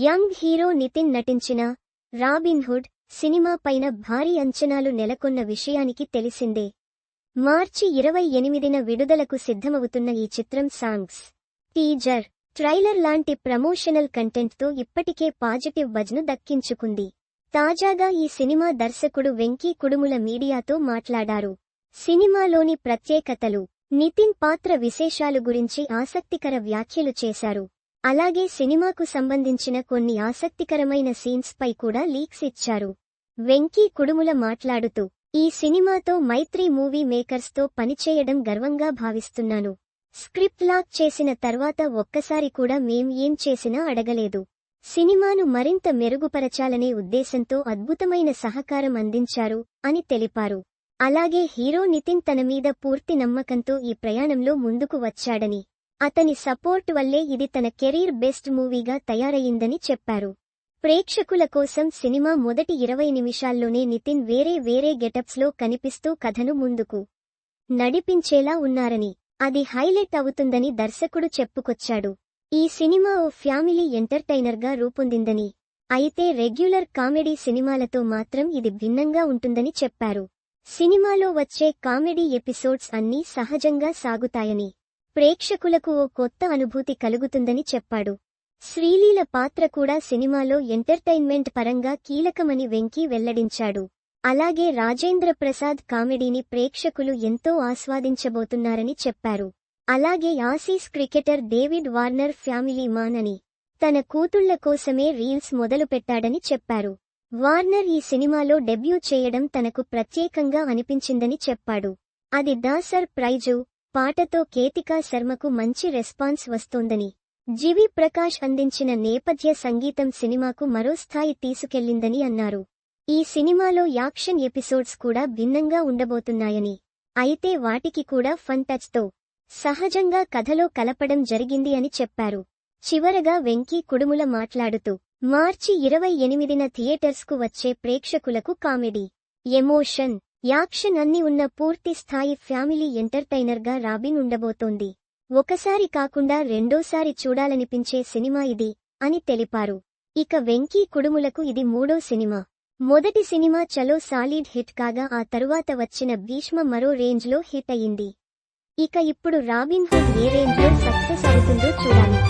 Young hero Nitin నటించిన robin hood cinema పైన భారీ అంచనాలు నెలకొన్న విషయానికి తెలిసిందే. మార్చి ఇరవై ఎనిమిదిన విడుదలకు సిద్ధమవుతున్న ఈ చిత్రం సాంగ్స్ టీజర్ ట్రైలర్ లాంటి ప్రమోషనల్ కంటెంట్తో ఇప్పటికే పాజిటివ్ బజ్ను దక్కించుకుంది. తాజాగా ఈ సినిమా దర్శకుడు వెంకీ కుడుముల మీడియాతో మాట్లాడారు. సినిమాలోని ప్రత్యేకతలు నితిన్ పాత్ర విశేషాలు గురించి ఆసక్తికర వ్యాఖ్యలు చేశారు. అలాగే సినిమాకు సంబంధించిన కొన్ని ఆసక్తికరమైన సీన్స్ పై కూడా లీక్స్ ఇచ్చారు. వెంకీ కుడుముల మాట్లాడుతూ ఈ సినిమాతో మైత్రి మూవీ మేకర్స్తో పనిచేయడం గర్వంగా భావిస్తున్నాను. స్క్రిప్ట్ లాక్ చేసిన తర్వాత ఒక్కసారి కూడా మేం ఏం చేసినా అడగలేదు. సినిమాను మరింత మెరుగుపరచాలనే ఉద్దేశంతో అద్భుతమైన సహకారం అందించారు అని తెలిపారు. అలాగే హీరో నితిన్ తన మీద పూర్తి నమ్మకంతో ఈ ప్రయాణంలో ముందుకు వచ్చాడని. అతని సపోర్ట్ వల్లే ఇది తన కెరీర్ బెస్ట్ మూవీగా తయారయ్యిందని చెప్పారు. ప్రేక్షకుల కోసం సినిమా మొదటి ఇరవై నిమిషాల్లోనే నితిన్ వేరే వేరే గెటప్స్లో కనిపిస్తూ కథను ముందుకు నడిపించేలా ఉన్నారని అది హైలైట్ అవుతుందని దర్శకుడు చెప్పుకొచ్చాడు. ఈ సినిమా ఓ ఫ్యామిలీ ఎంటర్టైనర్గా రూపొందిందని అయితే రెగ్యులర్ కామెడీ సినిమాలతో మాత్రం ఇది భిన్నంగా ఉంటుందని చెప్పారు. సినిమాలో వచ్చే కామెడీ ఎపిసోడ్స్ అన్నీ సహజంగా సాగుతాయని ప్రేక్షకులకు ఓ కొత్త అనుభూతి కలుగుతుందని చెప్పాడు. శ్రీలీల పాత్ర కూడా సినిమాలో ఎంటర్టైన్మెంట్ పరంగా కీలకమని వెంకీ వెల్లడించాడు. అలాగే రాజేంద్ర ప్రసాద్ కామెడీని ప్రేక్షకులు ఎంతో ఆస్వాదించబోతున్నారని చెప్పారు. అలాగే Aussies cricketer David Warner family man అని తన కూతుళ్ళ కోసమే రీల్స్ మొదలుపెట్టాడని చెప్పారు. వార్నర్ ఈ సినిమాలో డెబ్యూ చేయడం తనకు ప్రత్యేకంగా అనిపించిందని చెప్పాడు. అది దాసర్ ప్రైజు పాటతో కేతికా శర్మకు మంచి రెస్పాన్స్ వస్తోందని. జివి ప్రకాష్ అందించిన నేపథ్య సంగీతం సినిమాకు మరో స్థాయి తీసుకెళ్ళిందని అన్నారు. ఈ సినిమాలో యాక్షన్ ఎపిసోడ్స్ కూడా భిన్నంగా ఉండబోతున్నాయని. అయితే వాటికి కూడా ఫన్ టచ్తో సహజంగా కథలో కలపడం జరిగింది అని చెప్పారు. చివరగా వెంకీ కుడుముల మాట్లాడుతూ మార్చి ఇరవై ఎనిమిదిన థియేటర్స్కు వచ్చే ప్రేక్షకులకు కామెడీ ఎమోషన్ యాక్షన్ అన్ని ఉన్న పూర్తి స్థాయి ఫ్యామిలీ ఎంటర్టైనర్గా రాబిన్ ఉండబోతోంది. ఒకసారి కాకుండా రెండోసారి చూడాలనిపించే సినిమా ఇది అని తెలిపారు. ఇక వెంకీ కుడుములకు ఇది మూడో సినిమా. మొదటి సినిమా చలో సాలిడ్ హిట్ కాగా ఆ తరువాత వచ్చిన భీష్మ మరో రేంజ్లో హిట్ అయింది ఇక ఇప్పుడు రాబిన్ హుడ్ ఏ రేంజ్లో సక్సెస్ అవుతుందో చూడాలి.